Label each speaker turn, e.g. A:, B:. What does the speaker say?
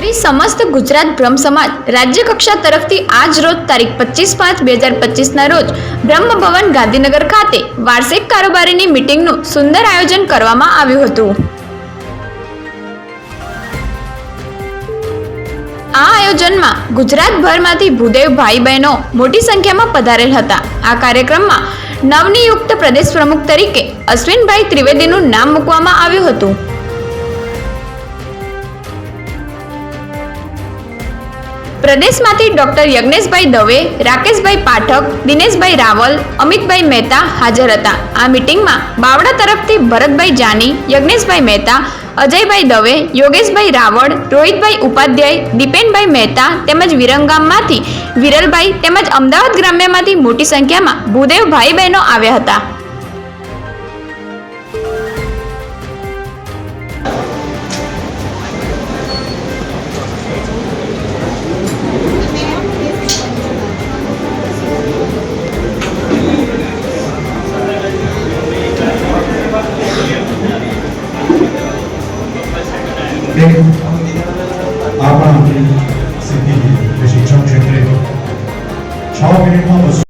A: સમસ્ત ગુજરાત બ્રહ્મ સમાજ રાજ્ય કક્ષા તરફથી આજ રોજ તારીખ પચીસ પાંચ બે હજાર પચીસના રોજ બ્રહ્મ ભવન ગાંધીનગર ખાતે વાર્ષિક કારોબારીની મિટિંગનું સુંદર આયોજન કરવામાં આવ્યું હતું. આ આયોજનમાં ગુજરાતભરમાંથી ભૂદેવ ભાઈ બહેનો મોટી સંખ્યામાં પધારેલ હતા. આ કાર્યક્રમમાં નવનિયુક્ત પ્રદેશ પ્રમુખ તરીકે અશ્વિનભાઈ ત્રિવેદીનું નામ મૂકવામાં આવ્યું હતું. પ્રદેશમાંથી ડોક્ટર યજ્ઞેશભાઈ દવે, રાકેશભાઈ પાઠક, દિનેશભાઈ રાવલ, અમિતભાઈ મહેતા હાજર હતા. આ મિટિંગમાં બાવડા તરફથી ભરતભાઈ જાની, યજ્ઞેશભાઈ મહેતા, અજયભાઈ દવે, યોગેશભાઈ રાવળ, રોહિતભાઈ ઉપાધ્યાય, દીપેનભાઈ મહેતા તેમજ વિરંગામમાંથી વિરલભાઈ તેમજ અમદાવાદ ગ્રામ્યમાંથી મોટી સંખ્યામાં ભૂદેવ ભાઈ બહેનો આવ્યા હતા.
B: આપણી સિદ્ધિ છે કે શિક્ષણ ક્ષેત્રે છ મિનિટમાં બસો